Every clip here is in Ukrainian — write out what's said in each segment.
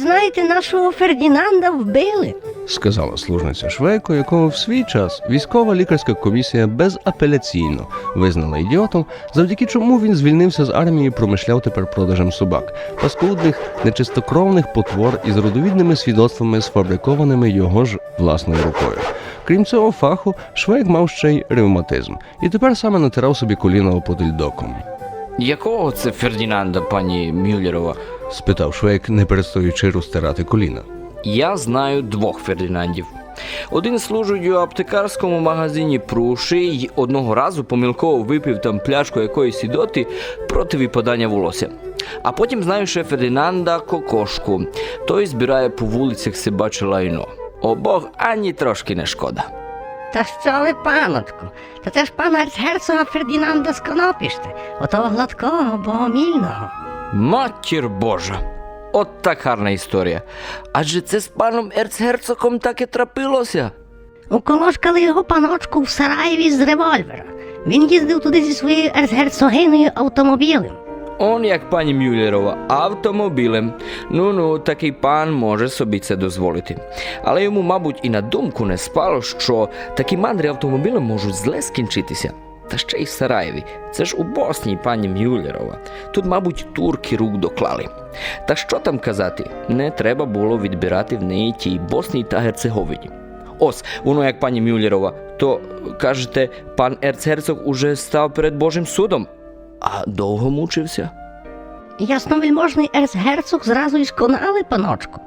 знаєте, нашого Фердінанда вбили. сказала служниця Швейко, якого в свій час військова лікарська комісія безапеляційно визнала ідіотом, завдяки чому він звільнився з армії і промишляв тепер продажем собак, паскудних, нечистокровних потвор із родовідними свідоцтвами, сфабрикованими його ж власною рукою. Крім цього фаху, Швейк мав ще й ревматизм, і тепер саме натирав собі коліна оподельдоком. Якого це Фердінанда, пані Мюллерова? спитав Швейк, не перестаючи розтирати коліна. Я знаю двох Фердінандів. Один служить у аптекарському магазині Пруші й одного разу помилково випив там пляшку якоїсь ідоти проти випадання волосся. А потім знаю ще Фердінанда Кокошку. Той збирає по вулицях собаче лайно. Обох ані трошки не шкода. Та що ви, паночку? Та це ж пана герцога Фердінанда з Конопішти, отого гладкого, богомільного. Матір Божа! От так гарна історія. Адже це з паном ерцгерцогом так і трапилося. Уколошкали його паночку в Сараєві з револьвера. Він їздив туди зі своєю ерцгерцогиною автомобілем. Он як пані Мюллерова, автомобілем. Ну ну, такий пан може собі це дозволити. Але йому, мабуть, і на думку не спало, що такі мандри автомобілем можуть зле скінчитися. Та ще й в Сараєві. Це ж у Боснії, пані Мюллерова. Тут, мабуть, турки рук доклали. Та що там казати, не треба було відбирати в неї тій Боснії та Герцеговині. Ось, воно як пані Мюллерова, то кажете, пан ерцгерцог уже став перед Божим судом. А довго мучився? Ясновельможний ерцгерцог зразу і сконали, паночку.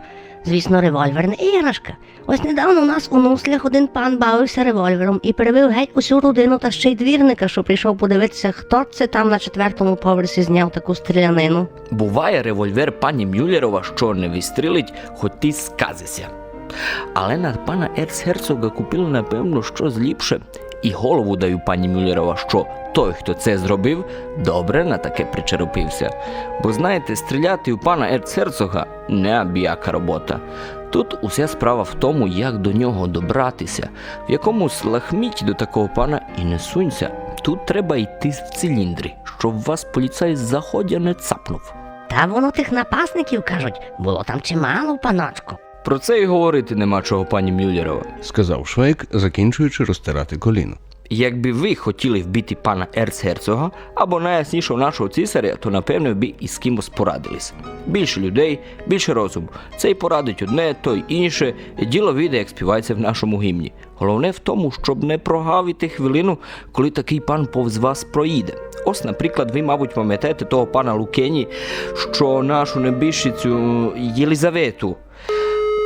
Звісно, револьвер не іграшка. Ось недавно у нас у нуслях один пан бавився револьвером і перебив геть усю родину та ще й двірника, що прийшов подивитися, хто це там на четвертому поверсі зняв таку стрілянину. Буває револьвер пані Мюллерова, що не вистрілить, хоч ти сказися. Але на пана ерцгерцога купили, напевно, щось ліпше. І голову даю пані Мюллерова, що той, хто це зробив, добре на таке причерепився. Бо знаєте, стріляти у пана ерцгерцога неабияка робота. Тут уся справа в тому, як до нього добратися, в якомусь лахміті до такого пана і не сунься. Тут треба йти в циліндрі, щоб вас поліцай заходя не цапнув. Та воно тих напасників, кажуть, було там чимало, паночку. Про це й говорити нема чого, пані Мюллерова. сказав Швейк, закінчуючи розтирати коліно. Якби ви хотіли вбити пана ерцгерцога або найяснішого нашого цісаря, то напевно би і з кимось порадились. Більше людей, більше розуму. Цей порадить одне, той інше. Діло віде, як співається в нашому гімні. Головне в тому, щоб не прогавити хвилину, коли такий пан повз вас проїде. Ось, наприклад, ви, мабуть, пам'ятаєте того пана Лукені, що нашу небіжчицю Єлизавету.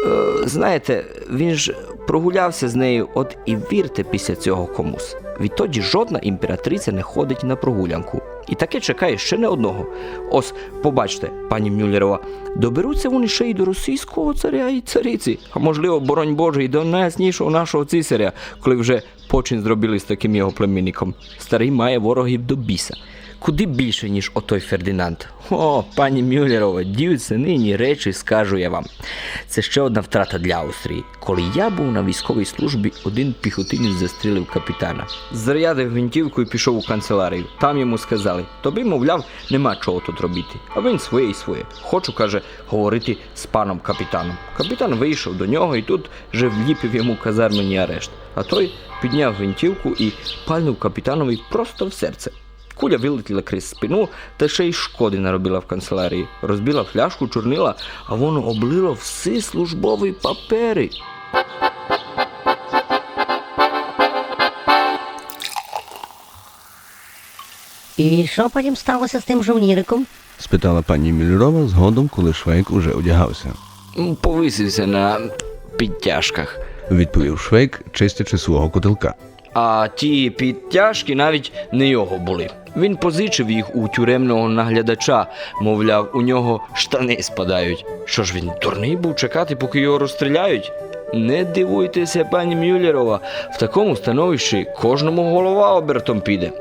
Е, знаєте, він ж прогулявся з нею, от і вірте після цього комусь. Відтоді жодна імператриця не ходить на прогулянку. І таке чекає ще не одного. Ось, побачте, пані Мюллерова, доберуться вони ще й до російського царя і цариці, а можливо, боронь Боже, і до найяснішого нашого цисаря, коли вже почин зробили з таким його племінником. Старий має ворогів до біса. Куди більше, ніж отой Фердинанд. О, пані Мюллерова, діються нині речі, скажу я вам. Це ще одна втрата для Австрії. Коли я був на військовій службі, один піхотинець застрілив капітана. Зарядив гвинтівку і пішов у канцелярію. Там йому сказали, тобі, мовляв, нема чого тут робити. А він своє і своє. Хочу, каже, говорити з паном капітаном. Капітан вийшов до нього і тут же вліпив йому казармений арешт. А той підняв гвинтівку і пальнув капітанові просто в серце. Куля вилетіла крізь спину та ще й шкоди наробила в канцелярії. Розбила фляжку, чорнила, а воно облило всі службові папери. І що потім сталося з тим жовніриком? спитала пані Мюллерова згодом, коли Швейк уже одягався. Повисився на підтяжках. Відповів Швейк, чистячи свого котелка. А ті підтяжки навіть не його були. Він позичив їх у тюремного наглядача, мовляв, у нього штани спадають. Що ж він дурний був чекати, поки його розстріляють? Не дивуйтеся, пані Мюллерова, в такому становищі кожному голова обертом піде.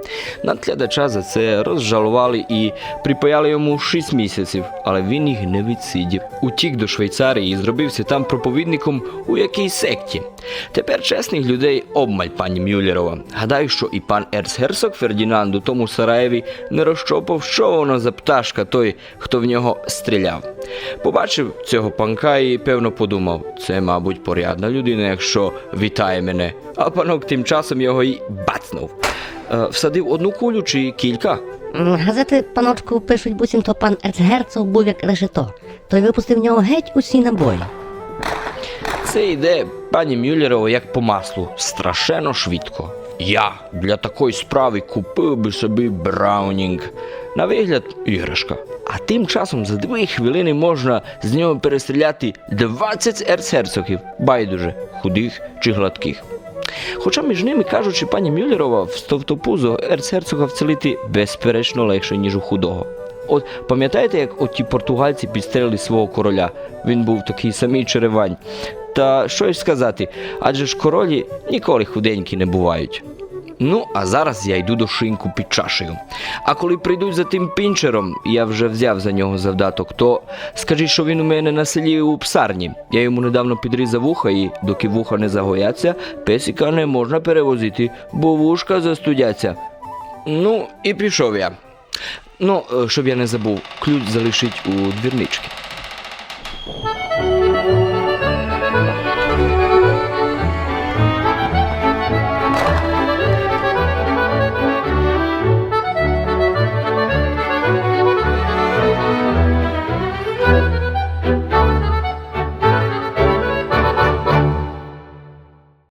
Наглядача за це розжалували і припаяли йому 6 місяців, але він їх не відсидів. Утік до Швейцарії і зробився там проповідником у якійсь секті. Тепер чесних людей обмаль пані Мюллерова. Гадаю, що і пан ерцгерцог Фердінанд у тому Сараєві не розчопав, що воно за пташка той, хто в нього стріляв. Побачив цього панка і певно подумав, це, мабуть, порядна людина, якщо вітає мене. А панок тим часом його й бацнув. Е, всадив одну кулю чи кілька. Газети, паночку, пишуть, буцімто пан ерцгерцог був як решето. Той випустив в нього геть усі набої. Це йде пані Мюллерова як по маслу, страшенно швидко. Я для такої справи купив би собі Браунінг. На вигляд іграшка. А тим часом за дві хвилини можна з нього перестріляти 20 ерцгерцогів, байдуже, худих чи гладких. Хоча між ними кажучи, пані Мюллерова в стовтопузу ерцгерцога вцілити безперечно легше, ніж у худого. От пам'ятаєте, як оті португальці підстрелили свого короля? Він був такий самий черевань. Та що ж сказати, адже ж королі ніколи худенькі не бувають. Ну, а зараз я йду до шинку під чашею. А коли прийдуть за тим пінчером, я вже взяв за нього завдаток, то скажіть, що він у мене на селі у псарні. Я йому недавно підрізав вуха, і доки вуха не загояться, песика не можна перевозити, бо вушка застудяться. Ну, і пішов я. Ну, е, щоб я не забув, ключ залишить у двірнички.